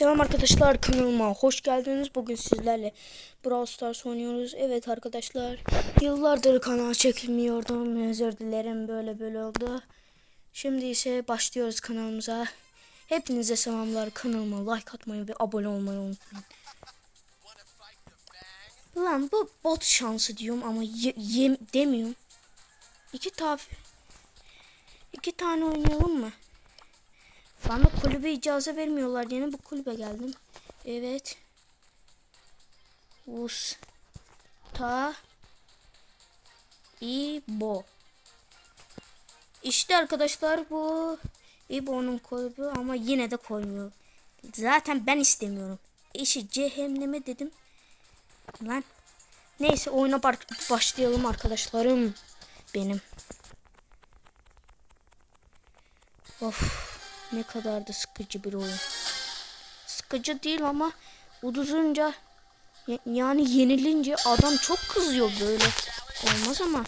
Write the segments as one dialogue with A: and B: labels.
A: Selam arkadaşlar kanalıma hoş geldiniz. Bugün sizlerle Brawl Stars oynuyoruz. Evet arkadaşlar yıllardır kanal çekilmiyordum. Özür dilerim böyle böyle oldu. Şimdi ise başlıyoruz kanalımıza. Hepinize selamlar. Kanalıma like atmayı ve abone olmayı unutmayın. Lan bu bot şansı diyorum ama ye- yem demiyorum. İki taf iki tane oynayalım mı? Bana kulübe icazı vermiyorlar. Yine bu kulübe geldim. Evet. Us. Ta. İbo. İşte arkadaşlar bu İbo'nun kulübü ama yine de koymuyor. Zaten ben istemiyorum. İşi cehenneme dedim. Lan. Neyse oyuna başlayalım arkadaşlarım. Benim. Of. Ne kadar da sıkıcı bir oyun. Sıkıcı değil ama uduzunca ya- yani yenilince adam çok kızıyor böyle. Olmaz ama.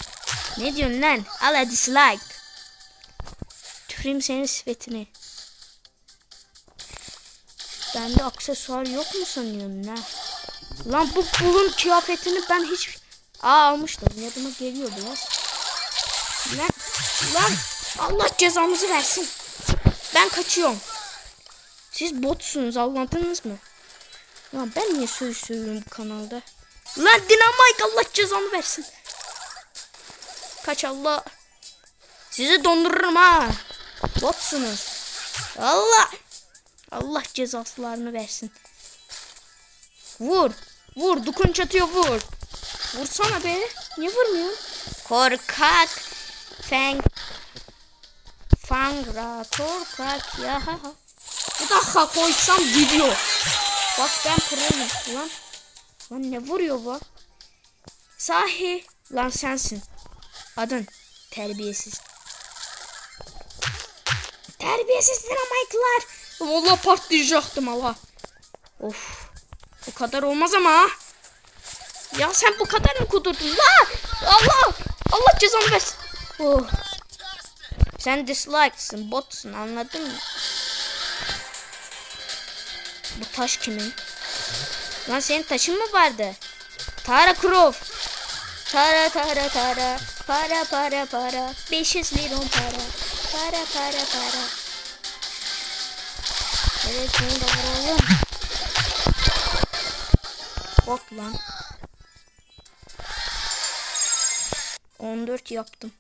A: Ne diyorsun lan? Al hadi dislike. Tüküreyim senin sifetini. Bende aksesuar yok mu sanıyorsun ne? Lan bu bulun kıyafetini ben hiç... Aa almıştım. Yadıma geliyor biraz. Lan, lan Allah cezamızı versin. Ben kaçıyorum. Siz botsunuz anladınız mı? Lan ben niye söz söylüyorum bu kanalda? Lan Dynamite Allah cezanı versin. Kaç Allah. Sizi dondururum ha. Botsunuz. Allah. Allah cezaslarını versin. Vur. Vur. Dukun çatıyor vur. Vursana be. Niye vurmuyor? Korkak. Feng Fangra korkak ya. Bir dakika koysam gidiyor. Bak ben proyum lan. Lan ne vuruyor bu? Sahi lan sensin. Adın terbiyesiz. Terbiyesiz dinamaytlar. Vallahi patlayacaktım Allah. Of. Bu kadar olmaz ama. Ya sen bu kadar mı kudurdun? Lan! Allah! Allah cezanı versin. Oh. Sen dislike'sın, botsun anladın mı? Bu taş kimin? Lan senin taşın mı vardı? Tara Croft. Tara tara tara. Para para para. 500 milyon para. Para para para. Evet seni de vuralım. Bot lan. 14 yaptım.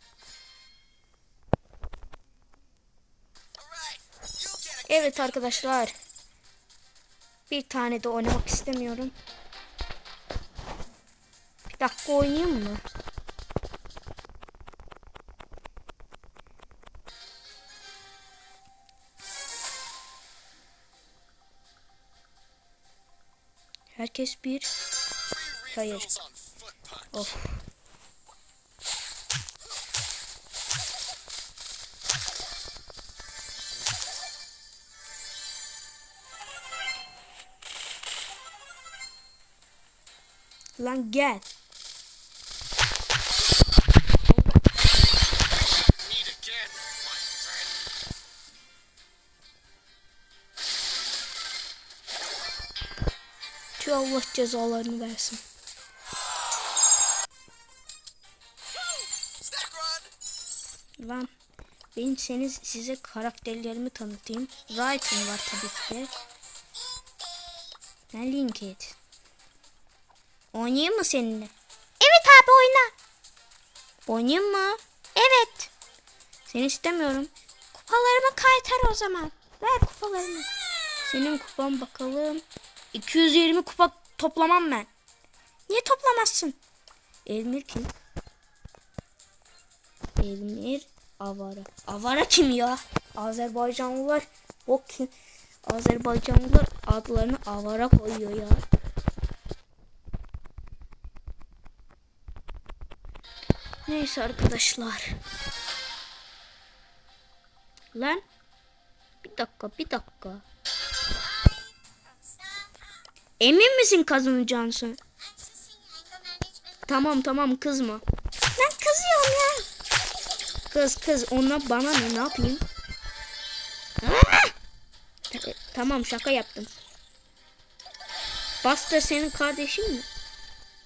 A: Evet arkadaşlar. Bir tane de oynamak istemiyorum. Bir dakika oynayayım mı? Herkes bir. Hayır. Of. Lan gel. Tüh Allah cezalarını versin. Lan ben seni size karakterlerimi tanıtayım. Raiden var tabii ki. Ben Linked. Oynayayım mı seninle? Evet abi oyna. Oynayayım mı? Evet. Seni istemiyorum. Kupalarımı kaytar o zaman. Ver kupalarımı. Senin kupan bakalım. 220 kupa toplamam ben. Niye toplamazsın? Elmir kim? Elmir Avara. Avara kim ya? Azerbaycanlılar o kim? Azerbaycanlılar adlarını Avara koyuyor ya. Neyse arkadaşlar. Lan. Bir dakika bir dakika. Emin misin kazanacaksın? Tamam tamam kızma. Ben kızıyorum ya. Kız kız ona bana ne ne yapayım? E, Tamam şaka yaptım. Buster senin kardeşin mi?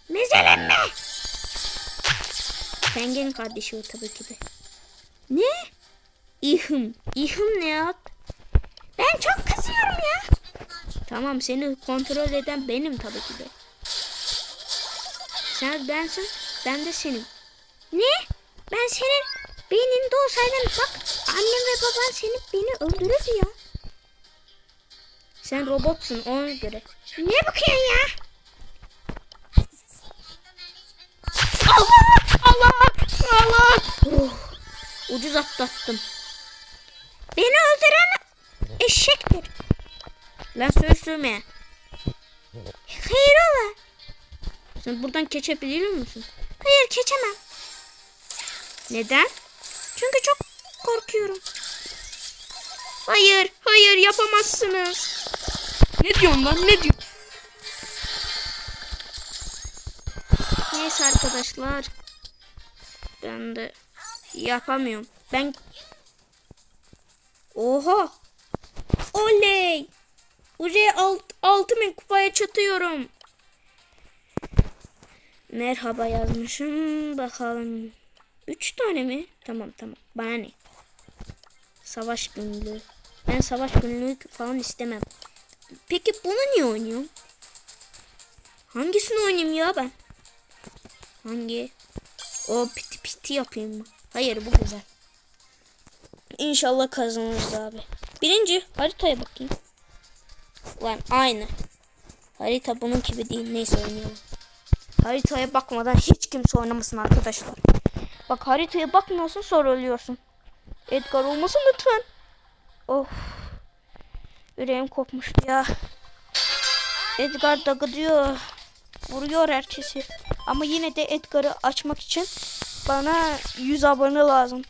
A: Mezelenme. Penguin kardeşi o tabii ki de. Ne? İhım. İhım ne ya? Ben çok kızıyorum ya. Tamam seni kontrol eden benim tabii ki de. Sen bensin, ben de senim. Ne? Ben senin beyninde olsaydım bak annem ve baban seni beni öldürürdü ya. Sen robotsun ona göre. Ne bakıyorsun ya? Allah! Allah! Allah! Oh, ucuz atlattım. Beni öldüren eşektir. Lan söyleme. Hayır ola. Sen buradan geçebiliyor musun? Hayır geçemem. Neden? Çünkü çok korkuyorum. Hayır, hayır yapamazsınız.
B: Ne diyorsun lan ne diyorsun?
A: Neyse arkadaşlar. Ben de yapamıyorum. Ben Oha! Oley! Buraya alt, altı bin kupaya çatıyorum. Merhaba yazmışım. Bakalım. Üç tane mi? Tamam tamam. Bana ne? Savaş günlüğü. Ben savaş günlüğü falan istemem. Peki bunu niye oynuyorum? Hangisini oynayayım ya ben? Hangi? O piti piti yapayım mı? Hayır bu güzel. İnşallah kazanırız abi. Birinci haritaya bakayım. Lan aynı. Harita bunun gibi değil. Neyse oynayalım. Haritaya bakmadan hiç kimse oynamasın arkadaşlar. Bak haritaya bakmıyorsun sonra ölüyorsun. Edgar olmasın lütfen. Of. Yüreğim kopmuştu ya. Edgar da diyor. Vuruyor herkesi. Ama yine de Edgar'ı açmak için bana 100 abone lazım.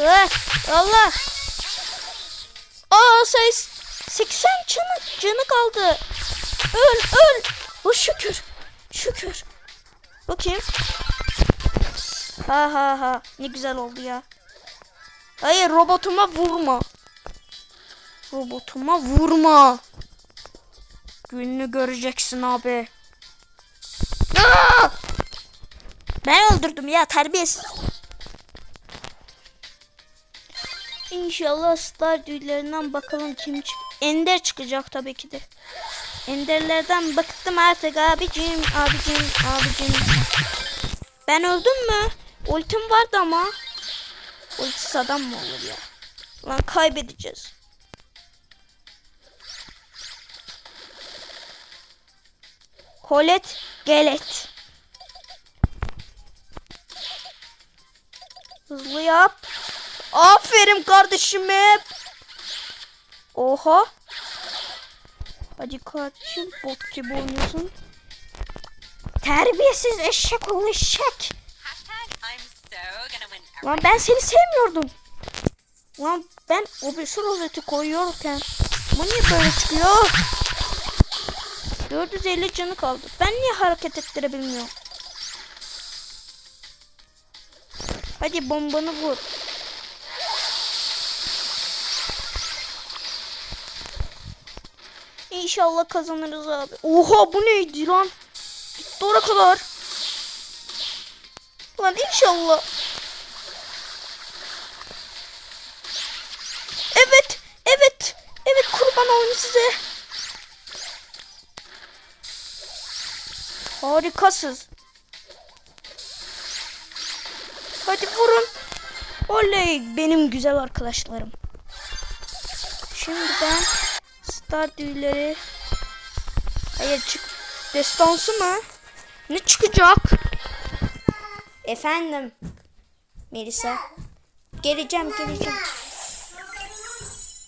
A: Ah, Allah. Aa ses 80 canı, canı kaldı. Öl öl. Oh, şükür. Şükür. Bakayım. Ha ha ha. Ne güzel oldu ya. Hayır robotuma vurma. Robotuma vurma. Gününü göreceksin abi. Aa! Ben öldürdüm ya terbiyesiz. İnşallah star düğülerinden bakalım kim çık. Ender çıkacak tabii ki de. Enderlerden bıktım artık abicim, abicim, abicim. Ben öldüm mü? Ultim vardı ama. Ultisiz adam mı olur ya? Lan kaybedeceğiz. Kolet gelet. Hızlı yap. Aferin kardeşime. Oha. Hadi kardeşim bot gibi oynuyorsun. Terbiyesiz eşek ol eşek. Lan ben seni sevmiyordum. Lan ben o bir şu rozeti koyuyorken bu niye böyle çıkıyor? 450 canı kaldı. Ben niye hareket ettirebilmiyorum? Hadi bombanı vur. İnşallah kazanırız abi. Oha bu neydi lan? Gitti oraya kadar. Lan inşallah. Evet, evet, evet kurban olayım size. Harikasız. Hadi vurun. Oley benim güzel arkadaşlarım. Şimdi ben star düğüleri Hayır çık. Destansı mı? Ne çıkacak? Efendim. Melisa. Geleceğim geleceğim.